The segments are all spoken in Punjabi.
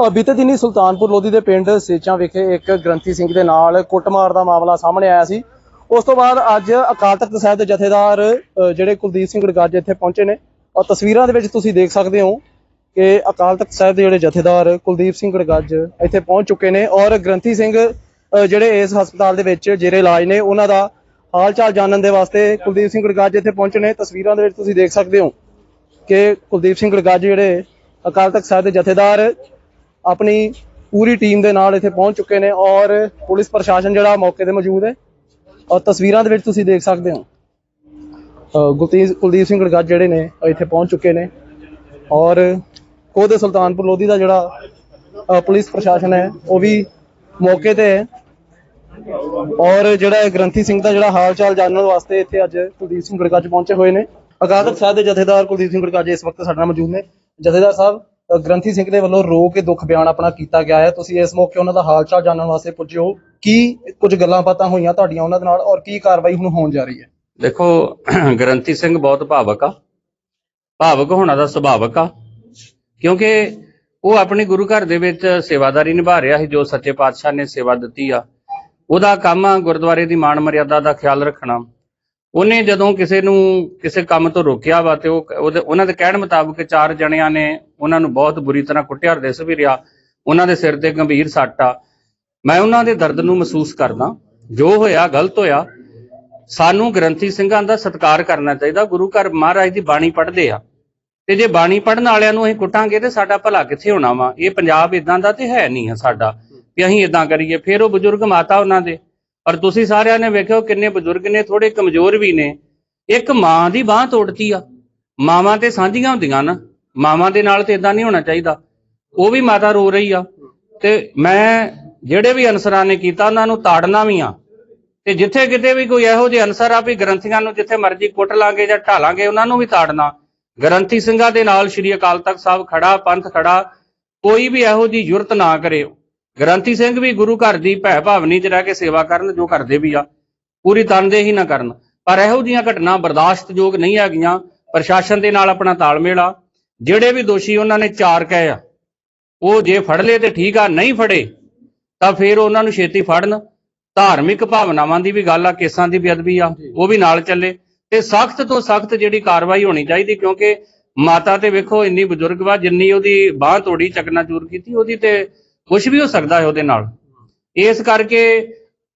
ਅ, ਬੀਤੇ ਦਿਨੀ ਸੁਲਤਾਨਪੁਰ ਲੋਧੀ ਦੇ ਪਿੰਡ ਸੇਚਾਂ ਵਿਖੇ ਇੱਕ ਗ੍ਰੰਥੀ ਸਿੰਘ ਦੇ ਨਾਲ ਕੁੱਟਮਾਰ ਦਾ ਮਾਮਲਾ ਸਾਹਮਣੇ ਆਇਆ ਸੀ। ਉਸ ਤੋਂ ਬਾਅਦ ਅੱਜ ਅਕਾਲ ਤਖਤ ਸਾਹਿਬ ਦੇ ਜਥੇਦਾਰ ਜਿਹੜੇ ਕੁਲਦੀਪ ਸਿੰਘ ਗੜਗੱਜ ਇੱਥੇ ਪਹੁੰਚੇ ਨੇ। ਔਰ ਤਸਵੀਰਾਂ ਦੇ ਵਿੱਚ ਤੁਸੀਂ ਦੇਖ ਸਕਦੇ ਹੋ ਕਿ ਅਕਾਲ ਤਖਤ ਸਾਹਿਬ ਦੇ ਜਿਹੜੇ ਜਥੇਦਾਰ ਕੁਲਦੀਪ ਸਿੰਘ ਗੜਗਾਜ ਇੱਥੇ ਪਹੁੰਚ ਚੁੱਕੇ ਨੇ ਔਰ ਗ੍ਰੰਥੀ ਸਿੰਘ ਜਿਹੜੇ ਇਸ ਹਸਪਤਾਲ ਦੇ ਵਿੱਚ ਜਿਹੜੇ ਇਲਾਜ ਨੇ ਉਹਨਾਂ ਦਾ ਹਾਲ ਚਾਲ ਜਾਣਨ ਦੇ ਵਾਸਤੇ ਕੁਲਦੀਪ ਸਿੰਘ ਗੜਗੱਜ ਇੱਥੇ ਪਹੁੰਚੇ ਨੇ। ਤਸਵੀਰਾਂ ਦੇ ਵਿੱਚ ਤੁਸੀਂ ਦੇਖ ਸਕਦੇ ਹੋ ਕਿ ਕੁਲਦੀਪ ਸਿੰਘ ਗੜਗੱਜ ਜਿਹੜੇ ਅਕਾਲ ਤਖਤ ਸਾਹਿਬ ਦੇ ਜਥੇਦਾਰ ਆਪਣੀ ਪੂਰੀ ਟੀਮ ਦੇ ਨਾਲ ਇੱਥੇ ਪਹੁੰਚ ਚੁੱਕੇ ਨੇ ਔਰ ਪੁਲਿਸ ਪ੍ਰਸ਼ਾਸਨ ਜਿਹੜਾ ਮੌਕੇ ਤੇ ਮੌਜੂਦ ਹੈ। ਔਰ ਤਸਵੀਰਾਂ ਦੇ ਵਿੱਚ ਤੁਸੀਂ ਦੇਖ ਸਕਦੇ ਹੋ। ਅ, ਕੁਲਦੀਪ ਸਿੰਘ ਗੜਗੱਜ ਜਿਹੜੇ ਨੇ ਇੱਥੇ ਪਹੁੰਚ ਚੁੱਕੇ ਨੇ। ਔਰ ਖੁਦ ਸੁਲਤਾਨਪੁਰ ਲੋਧੀ ਦਾ ਜਿਹੜਾ ਪੁਲਿਸ ਪ੍ਰਸ਼ਾਸਨ ਹੈ ਉਹ ਵੀ ਮੌਕੇ ਤੇ ਹੈ। ਔਰ ਜਿਹੜਾ ਗ੍ਰੰਥੀ ਸਿੰਘ ਦਾ ਜਿਹੜਾ ਹਾਲ ਚਾਲ ਜਾਣਨ ਵਾਸਤੇ ਇੱਥੇ ਅੱਜ ਕੁਲਦੀਪ ਸਿੰਘ ਗੜਗੱਜ ਪਹੁੰਚੇ ਹੋਏ ਨੇ। ਅਕਾਲ ਸਾਹਿਬ ਦੇ ਜਥੇਦਾਰ ਕੁਲਦੀਪ ਸਿੰਘ ਗੜਗੱਜ ਇਸ ਵਕਤ ਸਾਡੇ ਨਾਲ ਮੌਜੂਦ ਨੇ। ਜਥੇਦਾਰ ਸਾਹਿਬ ਗ੍ਰੰਥੀ ਸਿੰਘ ਦੇ ਵੱਲੋਂ ਰੋ ਕੇ ਦੁੱਖ ਬਿਆਨ ਆਪਣਾ ਕੀਤਾ ਗਿਆ ਹੈ। ਤੁਸੀਂ ਇਸ ਮੌਕੇ ਉਹਨਾਂ ਦਾ ਹਾਲ ਚਾਲ ਜਾਣਨ ਵਾਸਤੇ ਪੁੱਜੇ ਹੋ ਕੀ ਕੁਝ ਗੱਲਾਂ ਬਾਤਾਂ ਹੋਈਆਂ ਤੁਹਾਡੀਆਂ ਉਹਨਾਂ ਦੇ ਨਾਲ ਔਰ ਕੀ ਕਾਰਵਾਈ ਹੁਣ ਹੋਣ ਜਾ ਰਹੀ ਹੈ? ਦੇਖੋ, ਗ੍ਰੰਥੀ ਸਿੰਘ ਬਹੁਤ ਭਾਵਕ ਆ। ਭਾਵਕ ਹੋਣਾ ਦਾ ਸੁਭਾਵਕ ਆ। ਕਿਉਂਕਿ ਉਹ ਆਪਣੀ ਗੁਰੂ ਘਰ ਦੇ ਵਿੱਚ ਸੇਵਾਦਾਰੀ ਨਿਭਾ ਰਿਹਾ ਸੀ, ਜੋ ਸੱਚੇ ਪਾਤਸ਼ਾਹ ਨੇ ਸੇਵਾ ਦਿੱਤੀ ਆ। ਉਹਦਾ ਕੰਮ ਆ ਗੁਰਦੁਆਰੇ ਦੀ ਮਾਣ ਮਰਿਆਦਾ ਦਾ ਖਿਆਲ ਰੱਖਣਾ। ਉਹਨੇ ਜਦੋਂ ਕਿਸੇ ਨੂੰ ਕਿਸੇ ਕੰਮ ਤੋਂ ਰੋਕਿਆ ਵਾ ਤੇ ਉਹ ਉਹਦੇ- ਉਹਨਾਂ ਦੇ ਕਹਿਣ ਮੁਤਾਬਕ ਚਾਰ ਜਣਿਆਂ ਨੇ ਉਹਨਾਂ ਨੂੰ ਬਹੁਤ ਬੁਰੀ ਤਰ੍ਹਾਂ ਕੁੱਟਿਆ ਦਿਸ ਵੀ ਰਿਹਾ। ਉਹਨਾਂ ਦੇ ਸਿਰ ਤੇ ਗੰਭੀਰ ਸੱਟ ਆ। ਮੈਂ ਉਹਨਾਂ ਦੇ ਦਰਦ ਨੂੰ ਮਹਿਸੂਸ ਕਰਦਾ। ਜੋ ਹੋਇਆ, ਗਲਤ ਹੋਇਆ, ਸਾਨੂੰ ਗ੍ਰੰਥੀ ਸਿੰਘਾਂ ਦਾ ਸਤਿਕਾਰ ਕਰਨਾ ਚਾਹੀਦਾ। ਗੁਰੂ ਘਰ ਮਹਾਰਾਜ ਦੀ ਬਾਣੀ ਪੜ੍ਹਦੇ ਆ। ਤੇ ਜੇ ਬਾਣੀ ਪੜ੍ਹਨ ਵਾਲਿਆਂ ਨੂੰ ਅਸੀਂ ਕੁੱਟਾਂਗੇ ਤੇ ਸਾਡਾ ਭਲਾ ਕਿੱਥੇ ਹੋਣਾ ਵਾ? ਇਹ ਪੰਜਾਬ ਇਦਾਂ ਦਾ ਤੇ ਹੈ ਨਹੀਂ ਆ ਸਾਡਾ। ਕਿ ਅਸੀਂ ਇਦਾਂ ਕਰੀਏ, ਫਿਰ ਉਹ ਬਜ਼ੁਰਗ ਮਾਤਾ ਉਹਨਾਂ ਦੇ। ਪਰ ਤੁਸੀਂ ਸਾਰਿਆਂ ਨੇ ਵੇਖਿਓ ਕਿੰਨੇ ਬਜ਼ੁਰਗ ਨੇ ਥੋੜੇ ਕਮਜ਼ੋਰ ਵੀ ਨੇ। ਇੱਕ ਮਾਂ ਦੀ ਬਾਹ ਤੋੜਤੀ ਆ। ਮਾਵਾਂ ਤੇ ਸਾਂਝੀਆਂ ਹੁੰਦੀਆਂ ਨਾ। ਮਾਵਾਂ ਦੇ ਨਾਲ ਤੇ ਇਦਾਂ ਨਹੀਂ ਹੋਣਾ ਚਾਹੀਦਾ। ਉਹ ਵੀ ਮਾਤਾ ਰੋ ਰਹੀ ਆ। ਤੇ ਮੈਂ ਜਿਹੜੇ ਵੀ ਅਨਸਰਾਂ ਨੇ ਕੀਤਾ, ਉਹਨਾਂ ਨੂੰ ਤਾੜਨਾ ਵੀ ਆ। ਤੇ ਜਿੱਥੇ ਕਿਤੇ ਵੀ ਕੋਈ ਇਹੋ ਜਿਹੇ ਅਨਸਰ ਆ ਵੀ ਗ੍ਰੰਥੀਆਂ ਨੂੰ ਜਿੱਥੇ ਮਰਜ਼ੀ ਕੁੱਟ ਲਾਂਗੇ ਜਾਂ ਢਾਲਾਂਗੇ ਉਹਨਾਂ ਨੂੰ ਵੀ ਤਾੜਨਾ। ਗ੍ਰੰਥੀ ਸਿੰਘਾਂ ਦੇ ਨਾਲ ਸ਼੍ਰੀ ਅਕਾਲ ਤਖਤ ਸਾਹਿਬ ਖੜਾ, ਪੰਥ ਖੜਾ, ਕੋਈ ਵੀ ਇਹੋ ਜਿਹੀ ਜੁਰਤ ਨਾ ਕਰੇ ਗ੍ਰੰਥੀ ਸਿੰਘ ਵੀ ਗੁਰੂ ਘਰ ਦੀ ਭੈ ਭਾਵਨੀ ਚ ਰਹਿ ਕੇ ਸੇਵਾ ਕਰਨ, ਜੋ ਕਰਦੇ ਵੀ ਆ। ਪੂਰੀ ਤਨਦੇਹੀ ਨਾ ਕਰਨ। ਪਰ ਇਹੋ ਜਿਹੀਆਂ ਘਟਨਾ ਬਰਦਾਸ਼ਤਯੋਗ ਨਹੀਂ ਹੈਗੀਆਂ। ਪ੍ਰਸ਼ਾਸਨ ਦੇ ਨਾਲ ਆਪਣਾ ਤਾਲਮੇਲ ਆ। ਜਿਹੜੇ ਵੀ ਦੋਸ਼ੀ ਉਹਨਾਂ ਨੇ ਚਾਰ ਕਹੇ ਆ ਉਹ ਜੇ ਫੜ ਲਏ ਤੇ ਠੀਕ ਆ ਨਹੀਂ ਫੜੇ ਤਾਂ ਫਿਰ ਉਹਨਾਂ ਨੂੰ ਛੇਤੀ ਫੜਨ। ਧਾਰਮਿਕ ਭਾਵਨਾਵਾਂ ਦੀ ਵੀ ਗੱਲ ਆ ਕੇਸਾਂ ਦੀ ਬੇਅਦਬੀ ਆ ਉਹ ਵੀ ਨਾਲ ਚੱਲੇ। ਤੇ ਸਖਤ ਤੋਂ ਸਖਤ ਜਿਹੜੀ ਕਾਰਵਾਈ ਹੋਣੀ ਚਾਹੀਦੀ ਕਿਉਂਕਿ ਮਾਤਾ ਤੇ ਵੇਖੋ ਇੰਨੀ ਬਜ਼ੁਰਗ ਵਾ ਜਿੰਨੀ ਉਹਦੀ ਬਾਹ ਤੋੜੀ ਚਕਨਾਚੂਰ ਕੀਤੀ ਉਹਦੀ ਤੇ ਕੁਝ ਵੀ ਹੋ ਸਕਦਾ ਹੈ ਉਹਦੇ ਨਾਲ। ਇਸ ਕਰਕੇ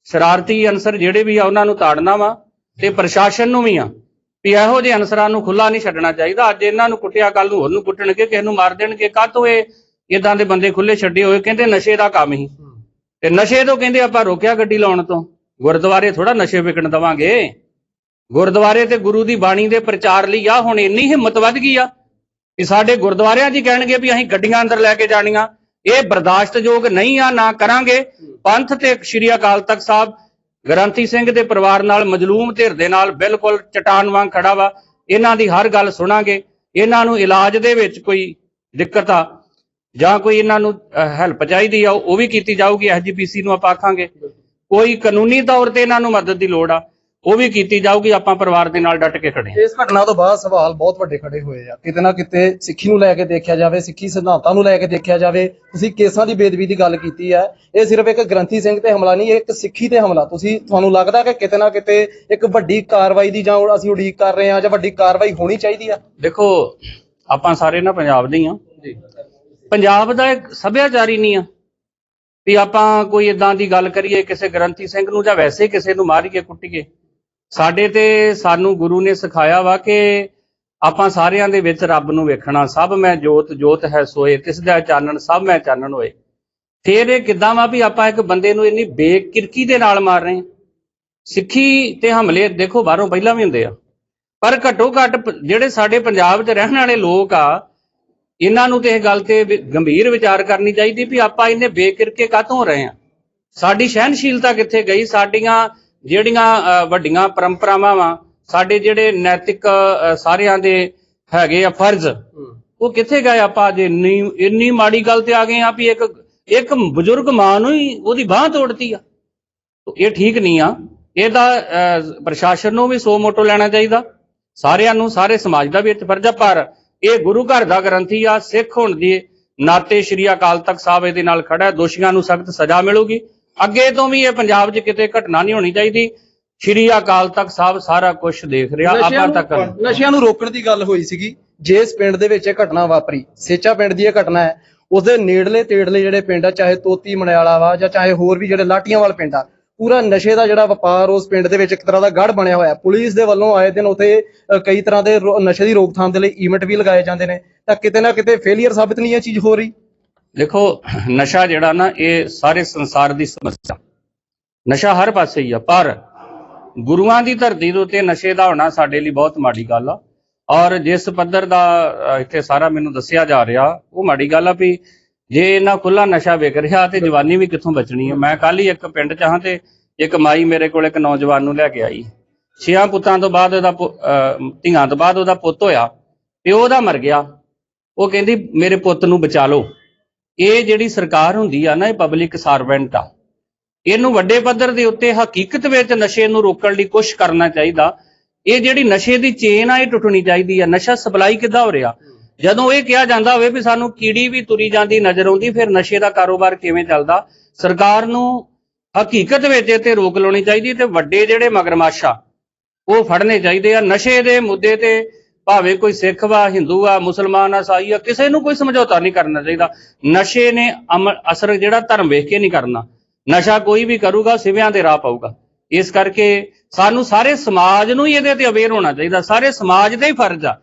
ਸ਼ਰਾਰਤੀ ਅਨਸਰ ਜਿਹੜੇ ਵੀ ਆ ਉਹਨਾਂ ਨੂੰ ਤਾੜਨਾ ਵਾ ਤੇ ਪ੍ਰਸ਼ਾਸਨ ਨੂੰ ਵੀ ਆ। ਵੀ ਇਹੋ ਜਿਹੇ ਅਨਸਰਾਂ ਨੂੰ ਖੁੱਲਾ ਨਹੀਂ ਛੱਡਣਾ ਚਾਹੀਦਾ। ਅੱਜ ਇਹਨਾਂ ਨੂੰ ਕੁੱਟਿਆ ਕੱਲ ਨੂੰ ਹੋਰ ਨੂੰ ਕੁੱਟਣਗੇ ਕਿਸੇ ਨੂੰ ਮਾਰ ਦੇਣਗੇ। ਕਾਹਤੋਂ ਇਹ ਇਦਾਂ ਦੇ ਬੰਦੇ ਖੁੱਲੇ ਛੱਡੇ ਹੋਏ? ਕਹਿੰਦੇ ਨਸ਼ੇ ਦਾ ਕੰਮ ਹੀ। ਤੇ ਨਸ਼ੇ ਤੋਂ ਕਹਿੰਦੇ ਆਪਾਂ ਰੋਕਿਆ ਗੱਡੀ ਲਾਉਣ ਤੋਂ। ਗੁਰਦੁਆਰੇ ਥੋੜਾ ਨਸ਼ੇ ਵਿਕਣ ਦਵਾਂਗੇ। ਗੁਰਦੁਆਰੇ ਤੇ ਗੁਰੂ ਦੀ ਬਾਣੀ ਦੇ ਪ੍ਰਚਾਰ ਲਈ ਆ ਹੁਣ ਇੰਨੀ ਹਿੰਮਤ ਵੱਧ ਗਈ ਆ ਕਿ ਸਾਡੇ ਗੁਰਦੁਆਰਿਆਂ 'ਚ ਹੀ ਕਹਿਣਗੇ ਵੀ ਅਸੀਂ ਗੱਡੀਆਂ ਅੰਦਰ ਲੈ ਕੇ ਜਾਣੀਆਂ। ਇਹ ਬਰਦਾਸ਼ਤਯੋਗ ਨਹੀਂ ਆ ਨਾ ਕਰਾਂਗੇ। ਪੰਥ ਤੇ ਸ਼੍ਰੀ ਅਕਾਲ ਤਖਤ ਸਾਹਿਬ ਗ੍ਰੰਥੀ ਸਿੰਘ ਦੇ ਪਰਿਵਾਰ ਨਾਲ ਮਜਲੂਮ ਧਿਰ ਦੇ ਨਾਲ ਬਿਲਕੁਲ ਚਟਾਨ ਵਾਂਗ ਖੜਾ ਵਾ। ਇਹਨਾਂ ਦੀ ਹਰ ਗੱਲ ਸੁਣਾਂਗੇ। ਇਹਨਾਂ ਨੂੰ ਇਲਾਜ ਦੇ ਵਿੱਚ ਕੋਈ ਦਿੱਕਤ ਆ ਜਾਂ ਕੋਈ ਇਹਨਾਂ ਨੂੰ ਹੈਲਪ ਚਾਹੀਦੀ ਆ, ਉਹ ਵੀ ਕੀਤੀ ਜਾਊਗੀ ਐਸਜੀਪੀਸੀ ਨੂੰ ਆਪਾਂ ਆਖਾਂਗੇ। ਕੋਈ ਕਾਨੂੰਨੀ ਤੌਰ ਤੇ ਇਹਨਾਂ ਨੂੰ ਮਦਦ ਦੀ ਲੋੜ ਆ। ਉਹ ਵੀ ਕੀਤੀ ਜਾਊਗੀ ਆਪਾਂ ਪਰਿਵਾਰ ਦੇ ਨਾਲ ਡਟ ਕੇ ਖੜੇ ਹਾਂ। ਇਸ ਘਟਨਾ ਤੋਂ ਬਾਅਦ ਸਵਾਲ ਬਹੁਤ ਵੱਡੇ ਖੜੇ ਹੋਏ ਆ। ਕਿਤੇ ਨਾ ਕਿਤੇ ਸਿੱਖੀ ਨੂੰ ਲੈ ਕੇ ਦੇਖਿਆ ਜਾਵੇ ਸਿੱਖੀ ਸਿਧਾਂਤਾਂ ਨੂੰ ਲੈ ਕੇ ਦੇਖਿਆ ਜਾਵੇ ਤੁਸੀਂ ਕੇਸਾਂ ਦੀ ਬੇਦਬੀ ਦੀ ਗੱਲ ਕੀਤੀ ਹੈ ਇਹ ਸਿਰਫ ਇੱਕ ਗ੍ਰੰਥੀ ਸਿੰਘ ਤੇ ਹਮਲਾ ਨਹੀਂ ਇਹ ਇੱਕ ਸਿੱਖੀ ਤੇ ਹਮਲਾ। ਤੁਸੀਂ ਤੁਹਾਨੂੰ ਲੱਗਦਾ ਕਿ ਕਿਤੇ ਨਾ ਕਿਤੇ ਇੱਕ ਵੱਡੀ ਕਾਰਵਾਈ ਦੀ ਜਾਂ ਅਸੀਂ ਉਡੀਕ ਕਰ ਰਹੇ ਹਾਂ ਜਾਂ ਵੱਡੀ ਕਾਰਵਾਈ ਹੋਣੀ ਚਾਹੀਦੀ ਆ? ਦੇਖੋ ਆਪਾਂ ਸਾਰੇ ਨਾ ਪੰਜਾਬ ਦੇ ਹੀ ਆ ਜੀ। ਪੰਜਾਬ ਦਾ ਇੱਕ ਸੱਭਿਆਚਾਰ ਹੀ ਨਹੀਂ ਆ। ਵੀ ਆਪਾਂ ਕੋਈ ਇਦਾਂ ਦੀ ਗੱਲ ਕਰੀਏ ਕਿਸੇ ਗ੍ਰੰਥੀ ਸਿੰਘ ਨੂੰ ਜਾਂ ਵੈਸੇ ਕਿਸੇ ਨੂੰ ਮਾਰੀਏ ਕੁੱਟੀਏ। ਸਾਡੇ ਤੇ ਸਾਨੂੰ ਗੁਰੂ ਨੇ ਸਿਖਾਇਆ ਵਾ ਕਿ ਆਪਾਂ ਸਾਰਿਆਂ ਦੇ ਵਿੱਚ ਰੱਬ ਨੂੰ ਵੇਖਣਾ, ਸਭ ਮੈਂ ਜੋਤ ਜੋਤ ਹੈ ਸੋਏ, ਤਿਸ ਦਾ ਚਾਨਣ, ਸਭ ਮੈਂ ਚਾਨਣ ਹੋਏ। ਫੇਰ ਇਹ ਕਿਦਾਂ ਵਾ ਵੀ ਆਪਾਂ ਇੱਕ ਬੰਦੇ ਨੂੰ ਇੰਨੀ ਬੇਕਿਰਕੀ ਦੇ ਨਾਲ ਮਾਰ ਰਹੇ ਹਾਂ? ਸਿੱਖੀ ਤੇ ਹਮਲੇ ਦੇਖੋ ਬਾਹਰੋਂ ਪਹਿਲਾਂ ਵੀ ਹੁੰਦੇ ਆ। ਪਰ ਘੱਟੋ ਘੱਟ ਜਿਹੜੇ ਸਾਡੇ ਪੰਜਾਬ 'ਚ ਰਹਿਣ ਵਾਲੇ ਲੋਕ ਆ, ਇਹਨਾਂ ਨੂੰ ਤੇ ਇਹ ਗੱਲ ਤੇ ਗੰਭੀਰ ਵਿਚਾਰ ਕਰਨੀ ਚਾਹੀਦੀ ਵੀ ਆਪਾਂ ਇੰਨੇ ਬੇਕਿਰਕੇ ਕਾਹਤੋਂ ਹੋ ਰਹੇ ਆ ਸਾਡੀ ਸਹਿਨਸ਼ੀਲਤਾ ਕਿੱਥੇ ਗਈ? ਸਾਡੀਆਂ ਜਿਹੜੀਆਂ ਵੱਡੀਆਂ ਪਰੰਪਰਾਵਾਂ ਵਾ ਸਾਡੇ ਜਿਹੜੇ ਨੈਤਿਕ ਸਾਰਿਆਂ ਦੇ ਹੈਗੇ ਆ ਫਰਜ਼ ਉਹ ਕਿੱਥੇ ਗਏ ਆਪਾਂ ਅੱਜ ਇੰਨੀ ਇੰਨੀ ਮਾੜੀ ਗੱਲ ਤੇ ਆ ਗਏ ਆ ਵੀ ਇੱਕ ਇੱਕ ਬਜ਼ੁਰਗ ਮਾਂ ਨੂੰ ਹੀ ਉਹਦੀ ਬਾਹ ਤੋੜਤੀ ਆ। ਇਹ ਠੀਕ ਨਹੀਂ ਆ। ਇਹਦਾ ਪ੍ਰਸ਼ਾਸਨ ਨੂੰ ਵੀ ਸੋ ਮੋਟੋ ਲੈਣਾ ਚਾਹੀਦਾ। ਸਾਰਿਆਂ ਨੂੰ ਸਾਰੇ ਸਮਾਜ ਦਾ ਵੀ 'ਚ ਫਰਜ਼ ਆ ਪਰ ਇਹ ਗੁਰੂ ਘਰ ਦਾ ਗ੍ਰੰਥੀ ਆ ਸਿੱਖ ਹੋਣ ਦੀ ਨਾਤੇ ਸ਼੍ਰੀ ਅਕਾਲ ਤਖਤ ਸਾਹਿਬ ਇਹਦੇ ਨਾਲ ਖੜਾ ਦੋਸ਼ੀਆਂ ਨੂੰ ਸਖਤ ਸਜ਼ਾ ਮਿਲੂਗੀ। ਅੱਗੇ ਤੋਂ ਵੀ ਇਹ ਪੰਜਾਬ 'ਚ ਕਿਤੇ ਘਟਨਾ ਨਹੀਂ ਹੋਣੀ ਚਾਹੀਦੀ। ਸ਼੍ਰੀ ਅਕਾਲ ਤਖਤ ਸਾਹਿਬ ਸਾਰਾ ਕੁਝ ਦੇਖ ਰਿਹਾ ਆਪਾਂ ਤੱਕ ਨਸ਼ਿਆਂ ਨੂੰ ਰੋਕਣ ਦੀ ਗੱਲ ਹੋਈ ਸੀਗੀ। ਜੇ ਇਸ ਪਿੰਡ ਦੇ ਵਿੱਚ ਇਹ ਘਟਨਾ ਵਾਪਰੀ। ਸੇਚਾ ਪਿੰਡ ਦੀ ਇਹ ਘਟਨਾ ਹੈ। ਉਸਦੇ ਨੇੜਲੇ ਤੇੜਲੇ ਜਿਹੜੇ ਪਿੰਡ ਆ ਚਾਹੇ ਤੋਤੀ ਮਣਿਆਲਾ ਵਾ ਜਾਂ ਚਾਹੇ ਹੋਰ ਵੀ ਜਿਹੜੇ ਲਾਟੀਆਂ ਵਾਲ ਪਿੰਡ ਆ ਪੂਰਾ ਨਸ਼ੇ ਦਾ ਜਿਹੜਾ ਵਪਾਰ ਉਸ ਪਿੰਡ ਦੇ ਵਿੱਚ ਇੱਕ ਤਰ੍ਹਾਂ ਦਾ ਗੜ ਬਣਿਆ ਹੋਇਆ। ਪੁਲਿਸ ਦੇ ਵੱਲੋਂ ਆਏ ਦਿਨ ਉਥੇ ਕਈ ਤਰ੍ਹਾਂ ਦੇ ਨਸ਼ੇ ਦੀ ਰੋਕਥਾਮ ਦੇ ਲਈ ਇਵੈਂਟ ਵੀ ਲਗਾਏ ਜਾਂਦੇ ਨੇ। ਤਾਂ ਕਿਤੇ ਨਾ ਕਿਤੇ ਫੇਲਿਅਰ ਸਾਬਿਤ ਨਹੀਂ ਇਹ ਚੀਜ਼ ਹੋ ਰਹੀ। ਦੇਖੋ, ਨਸ਼ਾ ਜਿਹੜਾ ਨਾ, ਇਹ ਸਾਰੇ ਸੰਸਾਰ ਦੀ ਸਮੱਸਿਆ। ਨਸ਼ਾ ਹਰ ਪਾਸੇ ਹੀ ਆ, ਪਰ ਗੁਰੂਆਂ ਦੀ ਧਰਤੀ ਦੇ ਉੱਤੇ ਨਸ਼ੇ ਦਾ ਹੋਣਾ ਸਾਡੇ ਲਈ ਬਹੁਤ ਮਾੜੀ ਗੱਲ ਆ। ਔਰ ਜਿਸ ਪੱਧਰ ਦਾ ਇੱਥੇ ਸਾਰਾ ਮੈਨੂੰ ਦੱਸਿਆ ਜਾ ਰਿਹਾ, ਉਹ ਮਾੜੀ ਗੱਲ ਆ ਵੀ ਜੇ ਇਹਨਾਂ ਖੁੱਲਾ ਨਸ਼ਾ ਵਿਕ ਰਿਹਾ ਤੇ ਜਵਾਨੀ ਵੀ ਕਿੱਥੋਂ ਬਚਣੀ ਹੈ ਮੈਂ ਕੱਲ ਹੀ ਇੱਕ ਪਿੰਡ ਚ ਹਾਂ ਤੇ ਇੱਕ ਮਾਈ ਮੇਰੇ ਕੋਲ ਇੱਕ ਨੌਜਵਾਨ ਨੂੰ ਲੈ ਕੇ ਆਈ। ਛੇਆਂ ਪੁੱਤਾਂ ਤੋਂ ਬਾਅਦ ਉਹਦਾ ਪੁ- ਧੀਆਂ ਤੋਂ ਬਾਅਦ ਉਹਦਾ ਪੁੱਤ ਹੋਇਆ, ਪਿਓ ਦਾ ਮਰ ਗਿਆ। ਉਹ ਕਹਿੰਦੀ, ਮੇਰੇ ਪੁੱਤ ਨੂੰ ਬਚਾ ਲਓ। ਇਹ ਜਿਹੜੀ ਸਰਕਾਰ ਹੁੰਦੀ ਆ ਨਾ, ਇਹ ਪਬਲਿਕ ਸਰਵੈਂਟ ਆ। ਇਹਨੂੰ ਵੱਡੇ ਪੱਧਰ ਦੇ ਉੱਤੇ ਹਕੀਕਤ ਵਿੱਚ ਨਸ਼ੇ ਨੂੰ ਰੋਕਣ ਲਈ ਕੋਸ਼ਿਸ਼ ਕਰਨਾ ਚਾਹੀਦਾ। ਇਹ ਜਿਹੜੀ ਨਸ਼ੇ ਦੀ ਚੇਨ ਆ, ਇਹ ਟੁੱਟਣੀ ਚਾਹੀਦੀ ਆ। ਨਸ਼ਾ ਸਪਲਾਈ ਕਿੱਦਾਂ ਹੋ ਰਿਹਾ? ਜਦੋਂ ਇਹ ਕਿਹਾ ਜਾਂਦਾ ਹੋਵੇ ਵੀ ਸਾਨੂੰ ਕੀੜੀ ਵੀ ਤੁਰੀ ਜਾਂਦੀ ਨਜ਼ਰ ਆਉਂਦੀ, ਫਿਰ ਨਸ਼ੇ ਦਾ ਕਾਰੋਬਾਰ ਕਿਵੇਂ ਚੱਲਦਾ? ਸਰਕਾਰ ਨੂੰ ਹਕੀਕਤ ਵਿੱਚ ਇਹ ਤੇ ਰੋਕ ਲਾਉਣੀ ਚਾਹੀਦੀ ਤੇ ਵੱਡੇ ਜਿਹੜੇ ਮਗਰਮੱਛ ਆ, ਉਹ ਫੜਨੇ ਚਾਹੀਦੇ ਆ। ਨਸ਼ੇ ਦੇ ਮੁੱਦੇ ਤੇ ਭਾਵੇਂ ਕੋਈ ਸਿੱਖ ਵਾ, ਹਿੰਦੂ ਆ ਮੁਸਲਮਾਨ ਆ ਸਾਈ ਆ, ਕਿਸੇ ਨੂੰ ਕੋਈ ਸਮਝੌਤਾ ਨਹੀਂ ਕਰਨਾ ਚਾਹੀਦਾ। ਨਸ਼ੇ ਨੇ ਅਮਲ ਅਸਰ ਜਿਹੜਾ ਧਰਮ ਵੇਖ ਕੇ ਨਹੀਂ ਕਰਨਾ। ਨਸ਼ਾ ਕੋਈ ਵੀ ਕਰੂਗਾ, ਸਿਵਿਆਂ ਦੇ ਰਾਹ ਪਾਊਗਾ। ਇਸ ਕਰਕੇ ਸਾਨੂੰ ਸਾਰੇ ਸਮਾਜ ਨੂੰ ਹੀ ਇਹਦੇ ਤੇ ਅਵੇਅਰ ਹੋਣਾ ਚਾਹੀਦਾ। ਸਾਰੇ ਸਮਾਜ ਦਾ ਹੀ ਫਰਜ਼ ਆ।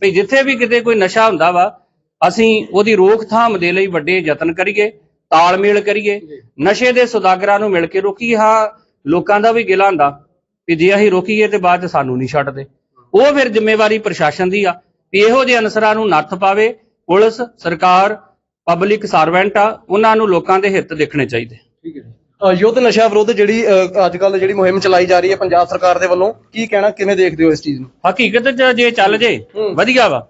ਵੀ ਜਿੱਥੇ ਵੀ ਕਿਤੇ ਕੋਈ ਨਸ਼ਾ ਹੁੰਦਾ ਵਾ, ਅਸੀਂ ਉਹਦੀ ਰੋਕਥਾਮ ਦੇ ਲਈ ਵੱਡੇ ਯਤਨ ਕਰੀਏ, ਤਾਲਮੇਲ ਕਰੀਏ। ਨਸ਼ੇ ਦੇ ਸੁਦਾਗਰਾਂ ਨੂੰ ਮਿਲ ਕੇ ਰੋਕੀਏ। ਹਾਂ, ਲੋਕਾਂ ਦਾ ਵੀ ਗਿਲਾ ਹੁੰਦਾ ਵੀ ਜੇ ਅਸੀਂ ਰੋਕੀਏ ਤੇ ਬਾਅਦ ਚ ਸਾਨੂੰ ਨਹੀਂ ਛੱਡਦੇ। ਉਹ ਫਿਰ ਜ਼ਿੰਮੇਵਾਰੀ ਪ੍ਰਸ਼ਾਸਨ ਦੀ ਆ ਵੀ ਇਹੋ ਜਿਹੇ ਅਨਸਰਾਂ ਨੂੰ ਨੱਥ ਪਾਵੇ ਪੁਲਿਸ ਸਰਕਾਰ ਪਬਲਿਕ ਸਰਵੈਂਟ ਆ ਉਹਨਾਂ ਨੂੰ ਲੋਕਾਂ ਦੇ ਹਿੱਤ ਦੇਖਣੇ ਚਾਹੀਦੇ। ਠੀਕ ਹੈ ਯੁੱਧ ਨਸ਼ਾ ਵਿਰੁੱਧ ਜਿਹੜੀ ਅੱਜ ਕੱਲ ਜਿਹੜੀ ਮੁਹਿੰਮ ਚਲਾਈ ਜਾ ਰਹੀ ਹੈ ਪੰਜਾਬ ਸਰਕਾਰ ਦੇ ਵੱਲੋਂ ਕੀ ਕਹਿਣਾ ਕਿਵੇਂ ਦੇਖਦੇ ਹੋ ਇਸ ਚੀਜ਼ ਨੂੰ? ਹਕੀਕਤ ਚ ਜੇ ਚੱਲ ਜੇ। ਵਧੀਆ ਵਾ।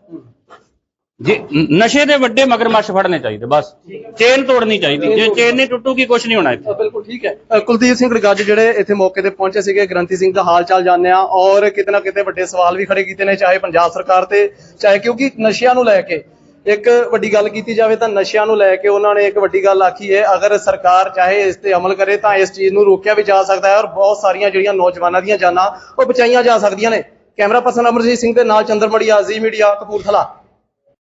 ਜੇ ਨਸ਼ੇ ਦੇ ਵੱਡੇ ਮਗਰਮੱਛ ਫੜਨੇ ਚਾਹੀਦੇ ਬਸ। ਚੇਨ ਤੋੜਨੀ ਚਾਹੀਦੀ। ਜੇ ਚੇਨ ਨਹੀਂ ਟੁੱਟੂਗੀ ਕੁਝ ਨਹੀਂ ਹੋਣਾ ਇੱਥੇ। ਬਿਲਕੁਲ ਠੀਕ ਹੈ। ਕੁਲਦੀਪ ਸਿੰਘ ਗੱਜ ਜਿਹੜੇ ਇੱਥੇ ਮੌਕੇ ਤੇ ਪਹੁੰਚੇ ਸੀਗੇ ਗ੍ਰੰਥੀ ਸਿੰਘ ਦਾ ਹਾਲ ਚਾਲ ਜਾਣਿਆ ਆ ਔਰ ਕਿਤੇ ਨਾ ਕਿਤੇ ਵੱਡੇ ਸਵਾਲ ਵੀ ਖੜੇ ਕੀਤੇ ਨੇ ਚਾਹੇ ਪੰਜਾਬ ਸਰਕਾਰ ਤੇ ਚਾਹੇ ਕਿਉਂਕਿ ਨਸ਼ਿਆਂ ਨੂੰ ਲੈ ਕੇ ਇੱਕ ਵੱਡੀ ਗੱਲ ਕੀਤੀ ਜਾਵੇ ਤਾਂ ਨਸ਼ਿਆਂ ਨੂੰ ਲੈ ਕੇ ਉਹਨਾਂ ਨੇ ਇੱਕ ਵੱਡੀ ਗੱਲ ਆਖੀ ਹੈ ਅਗਰ ਸਰਕਾਰ ਚਾਹੇ ਇਸ ਤੇ ਅਮਲ ਕਰੇ ਤਾਂ ਇਸ ਚੀਜ਼ ਨੂੰ ਰੋਕਿਆ ਵੀ ਜਾ ਸਕਦਾ ਹੈ ਔਰ ਬਹੁਤ ਸਾਰੀਆਂ ਜਿਹੜੀਆਂ ਨੌਜਵਾਨਾਂ ਦੀਆਂ ਜਾਨਾਂ ਉਹ ਬਚਾਈਆਂ ਜਾ ਸਕਦੀਆਂ ਨੇ। ਕੈਮਰਾ ਪਰਸਨ ਅਮਰਜੀਤ ਸਿੰਘ ਦੇ ਨਾਲ ਚੰਦਰਮੜੀ ਆਜ਼ੀ ਮੀਡੀਆ ਕਪੂਰਥਲਾ।